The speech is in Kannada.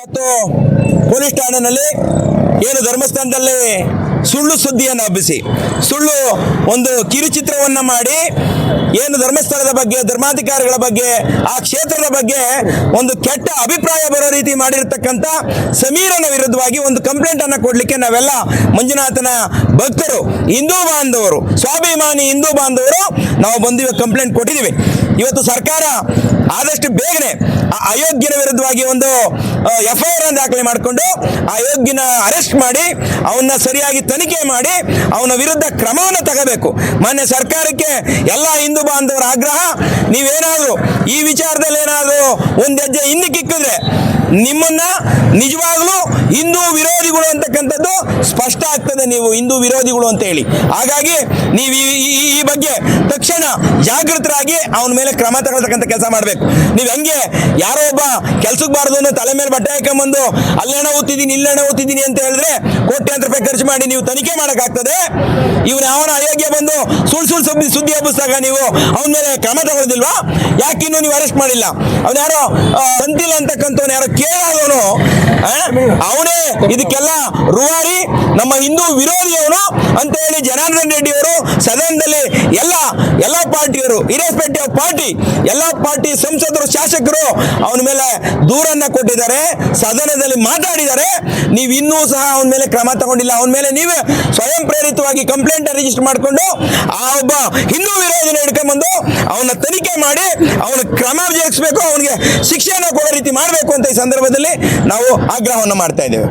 ಮತ್ತು ಪೊಲೀಸ್ ಠಾಣೆನಲ್ಲಿ ಏನು ಧರ್ಮಸ್ಥಾನದಲ್ಲಿ ಸುಳ್ಳು ಸುದ್ದಿಯನ್ನು ಹಬ್ಬಿಸಿ. ಸುಳ್ಳು ಒಂದು ಕಿರುಚಿತ್ರವನ್ನು ಮಾಡಿ, ಏನು ಧರ್ಮಸ್ಥಳದ ಬಗ್ಗೆ, ಧರ್ಮಾಧಿಕಾರಿಗಳ ಬಗ್ಗೆ, ಆ ಕ್ಷೇತ್ರದ ಬಗ್ಗೆ ಒಂದು ಕೆಟ್ಟ ಅಭಿಪ್ರಾಯ ಬರೋ ರೀತಿ ಮಾಡಿರ್ತಕ್ಕಂಥ ಸಮೀರನ ವಿರುದ್ಧವಾಗಿ ಒಂದು ಕಂಪ್ಲೇಂಟ್ ಅನ್ನು ಕೊಡಲಿಕ್ಕೆ ನಾವೆಲ್ಲ ಮಂಜುನಾಥನ ಭಕ್ತರು, ಹಿಂದೂ ಬಾಂಧವರು, ಸ್ವಾಭಿಮಾನಿ ಹಿಂದೂ ಬಾಂಧವರು, ನಾವು ಬಂದು ಕಂಪ್ಲೇಂಟ್ ಕೊಟ್ಟಿದ್ದೀವಿ. ಇವತ್ತು ಸರ್ಕಾರ ಆದಷ್ಟು ಬೇಗನೆ ಆ ಅಯೋಗ್ಯನ ವಿರುದ್ಧವಾಗಿ ಒಂದು ಎಫ್ ಐ ಆರ್ ದಾಖಲೆ ಮಾಡಿಕೊಂಡು, ಆ ಅಯೋಗ್ಯನ ಅರೆಸ್ಟ್ ಮಾಡಿ, ಅವನ್ನ ಸರಿಯಾಗಿ ತನಿಖೆ ಮಾಡಿ ಅವನ ವಿರುದ್ಧ ಕ್ರಮವನ್ನು ತಗೋಬೇಕು. ಮಾನ್ಯ ಸರ್ಕಾರಕ್ಕೆ ಎಲ್ಲ ಹಿಂದೂ ಬಾಂಧವರ ಆಗ್ರಹ, ನೀವೇನಾದರೂ ಈ ವಿಚಾರದಲ್ಲಿ ಏನಾದರೂ ಒಂದು ಹೆಜ್ಜೆ ಹಿಂದಿಕ್ಕಿಕ್ಕಿದ್ರೆ ನಿಮ್ಮನ್ನ ನಿಜವಾಗ್ಲೂ ಹಿಂದೂ ವಿರೋಧಿಗಳು ಅಂತಕ್ಕಂಥದ್ದು ಸ್ಪಷ್ಟ ಆಗ್ತದೆ ನೀವು ಹಿಂದೂ ವಿರೋಧಿಗಳು ಅಂತ ಹೇಳಿ ಹಾಗಾಗಿ ನೀವು ಈ- ಬಗ್ಗೆ ತಕ್ಷಣ ಜಾಗೃತರಾಗಿ ಅವನ ಮೇಲೆ ಕ್ರಮ ತಗೊಳ್ತಕ್ಕಂಥ ಕೆಲಸ ಮಾಡಬೇಕು. ನೀವು ಹೆಂಗೆ ಯಾರೋ ಒಬ್ಬ ಕೆಲ್ಸಕ್ಕೆ ಬಾರದು ತಲೆ ಮೇಲೆ ಬಟ್ಟೆ ಹಾಕೊಂಬಂದು ಅಲ್ಲೇಣ ಓದ್ತಿದ್ದೀನಿ, ಇಲ್ಲೇಣ ಓದ್ತಿದ್ದೀನಿ ಅಂತ ಹೇಳಿದ್ರೆ ಕೋಟ್ಯಾಂತರ ರೂಪಾಯಿ ಖರ್ಚು ಮಾಡಿ ನೀವು ತನಿಖೆ ಮಾಡೋಕ್ಕಾಗ್ತದೆ? ಇವನು ಯಾವನ ಅಯೋಗ್ಯ ಬಂದು ಸುಳ್ ಸುಳ್ ಸುದ್ದಿ ಸುದ್ದಿ ಹಬ್ಬಿಸಿದಾಗ ನೀವು ಅವನ ಮೇಲೆ ಕ್ರಮ ತಗೊಳ್ದಿಲ್ವಾ? ಯಾಕೆ ಇನ್ನೂ ನೀವು ಅರೆಸ್ಟ್ ಮಾಡಿಲ್ಲ? ಅವ್ನ ಯಾರೋ ಆ, ತಂತಿಲ್ಲ ಅಂತಕ್ಕಂಥವ್ನು ಯಾರೋ ಕೇಳಾದವನು ಅವನೇ ಇದಕ್ಕೆಲ್ಲ ರುವಾರಿ ನಮ್ಮ ಹಿಂದೂ ವಿರೋಧಿ ಅವನು ಅಂತ ಜನಾರ್ದನ್ ರೆಡ್ಡಿ ಅವರು ಸದನದಲ್ಲಿ ಎಲ್ಲ ಎಲ್ಲ ಪಾರ್ಟಿಯವರು ಇರೆಸ್ಪೆಕ್ಟಿವ್ ಆಫ್ ಪಾರ್ಟಿ, ಎಲ್ಲ ಪಾರ್ಟಿ ಸಂಸದರು, ಶಾಸಕರು ಅವನ ಮೇಲೆ ದೂರನ್ನ ಕೊಟ್ಟಿದ್ದಾರೆ, ಸದನದಲ್ಲಿ ಮಾತಾಡಿದ್ದಾರೆ. ನೀವು ಇನ್ನೂ ಸಹ ಅವನ ಮೇಲೆ ಕ್ರಮ ತಗೊಂಡಿಲ್ಲ. ಅವನ ಮೇಲೆ ನೀವೇ ಸ್ವಯಂ ಪ್ರೇರಿತವಾಗಿ ಕಂಪ್ಲೇಂಟ್ ರಿಜಿಸ್ಟರ್ ಮಾಡಿಕೊಂಡು ಆ ಒಬ್ಬ ಹಿಂದೂ ವಿರೋಧಿನ ಹಿಡ್ಕೊಂಡ್ಬಂದು ಅವನ ತನಿಖೆ ಮಾಡಿ ಅವನ ಕ್ರಮ ಜಗಿಸ್ಬೇಕು ಅವನಿಗೆ ಶಿಕ್ಷೆಯನ್ನು ಕೊಡೋ ರೀತಿ ಮಾಡಬೇಕು ಅಂತ ಈ ಸಂದರ್ಭದಲ್ಲಿ ನಾವು ಆಗ್ರಹವನ್ನು ಮಾಡ್ತಾ ಇದ್ದೇವೆ.